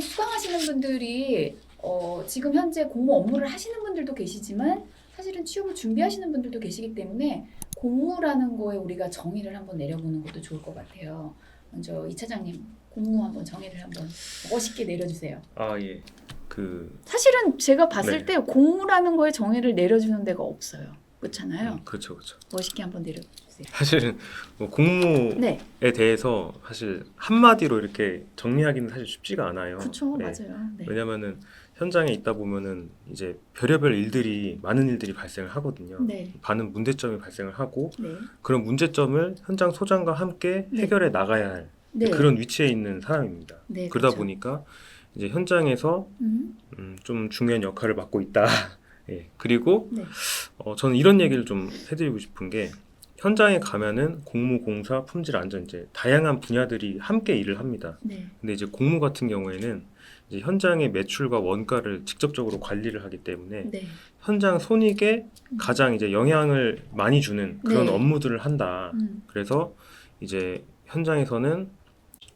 수강하시는 분들이 어, 지금 현재 공모 업무를 하시는 분들도 계시지만 사실은 취업을 준비하시는 분들도 계시기 때문에 공무라는 거에 우리가 정의를 한번 내려보는 것도 좋을 것 같아요. 먼저 이 차장님 공무 한번 정의를 한번 멋있게 내려주세요. 아 예. 그 사실은 제가 봤을 네. 때 공무라는 거에 정의를 내려주는 데가 없어요. 그렇잖아요. 음, 그렇죠 그렇죠. 멋있게 한번 내려주세요. 사실은 뭐 공무에 네, 대해서 사실 한마디로 이렇게 정리하기는 사실 쉽지가 않아요. 그렇죠, 네. 맞아요. 네. 왜냐면은 현장에 있다 보면은 이제 별의별 일들이 많은 일들이 발생을 하거든요. 네, 많은 문제점이 발생을 하고 네, 그런 문제점을 현장 소장과 함께 네. 해결해 나가야 할 네. 그런 위치에 있는 사람입니다. 네, 그러다 그렇죠. 보니까 이제 현장에서 음, 음, 좀 중요한 역할을 맡고 있다. 예. 그리고 네. 어, 저는 이런 얘기를 좀 해드리고 싶은 게 현장에 가면은 공무, 공사, 품질, 안전 이제 다양한 분야들이 함께 일을 합니다. 네, 근데 이제 공무 같은 경우에는 이제 현장의 매출과 원가를 직접적으로 관리를 하기 때문에 네, 현장 손익에 가장 이제 영향을 많이 주는 그런 네. 업무들을 한다. 음, 그래서 이제 현장에서는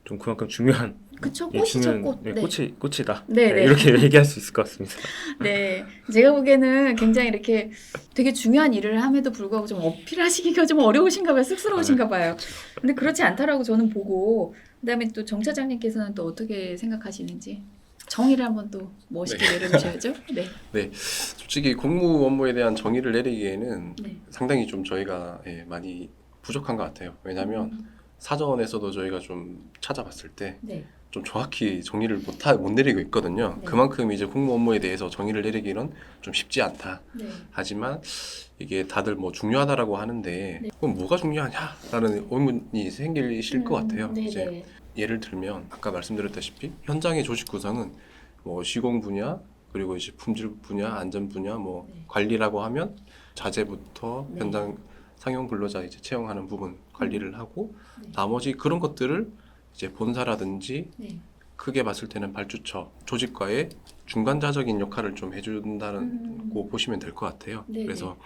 좀 그만큼 중요한 그쵸 예, 꽃이죠 꽃. 예, 네. 꽃이 꽃이다. 네, 예, 네. 이렇게 얘기할 수 있을 것 같습니다. 네, 제가 보기에는 굉장히 이렇게 되게 중요한 일을 함에도 불구하고 좀 어필하시기가 좀 어려우신가 봐요, 쑥스러우신가 봐요. 근데 그렇지 않다라고 저는 보고 그다음에 또 정 차장님께서는 또 어떻게 생각하시는지 정의를 한번 또 멋있게 내려주셔야죠. 네, 솔직히 공무 업무에 대한 정의를 내리기에는 네. 상당히 좀 저희가 예, 많이 부족한 것 같아요. 왜냐하면 음, 사전에서도 저희가 좀 찾아봤을 때 좀 네, 정확히 정의를 못, 하, 못 내리고 있거든요. 네. 그만큼 이제 공무 업무에 대해서 정의를 내리기는 좀 쉽지 않다. 네, 하지만 이게 다들 뭐 중요하다라고 하는데 네. 그럼 뭐가 중요하냐라는 의문이 생기실 것 같아요. 네, 이제 네, 예를 들면 아까 말씀드렸다시피 현장의 조직 구성은 뭐 시공 분야 그리고 이제 품질 분야, 안전 분야, 뭐 네. 관리라고 하면 자재부터 네. 현장 상용 근로자 이제 채용하는 부분 관리를 하고 네. 나머지 그런 것들을 이제 본사라든지 네. 크게 봤을 때는 발주처 조직과의 중간자적인 역할을 좀 해준다는 음. 고 보시면 될 것 같아요. 네네. 그래서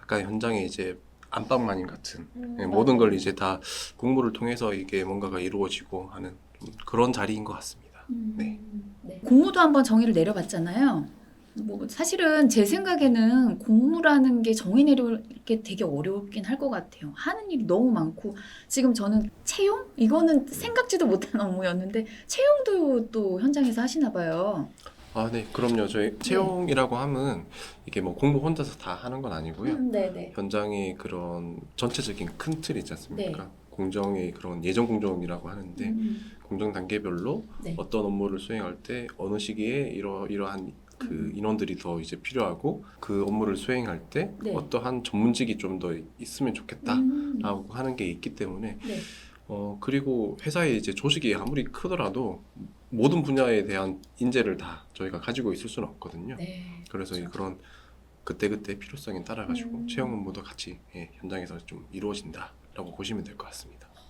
아까 현장에 이제 안방마님 같은 음, 예, 모든. 걸 이제 다 공부를 통해서 이게 뭔가가 이루어지고 하는 좀 그런 자리인 것 같습니다. 음, 네. 네. 공무도 한번 정의를 내려봤잖아요. 뭐 사실은 제 생각에는 공무라는 게 정의 내리기 되게 어렵긴 할 것 같아요. 하는 일이 너무 많고 지금 저는 채용 이거는 생각지도 못한 업무였는데 채용도 또 현장에서 하시나 봐요. 아, 네, 그럼요. 저희 채용이라고 하면 이게 뭐 공부 혼자서 다 하는 건 아니고요. 음, 네네. 현장의 그런 전체적인 큰틀 있지 않습니까? 네. 공정의 그런 예전 공정이라고 하는데 음, 공정 단계별로 네. 어떤 업무를 수행할 때 어느 시기에 이러 이러한 그 음. 인원들이 더 이제 필요하고 그 업무를 수행할 때 네. 어떠한 전문직이 좀 더 있으면 좋겠다라고 음, 하는 게 있기 때문에 네. 어 그리고 회사의 이제 조직이 아무리 크더라도 모든 분야에 대한 인재를 다 저희가 가지고 있을 수는 없거든요. 네. 그래서 이 그렇죠. 그런 그때그때 필요성에 따라 가지고 음. 채용 업무도 같이 예, 현장에서 좀 이루어진다라고 보시면 될 것 같습니다.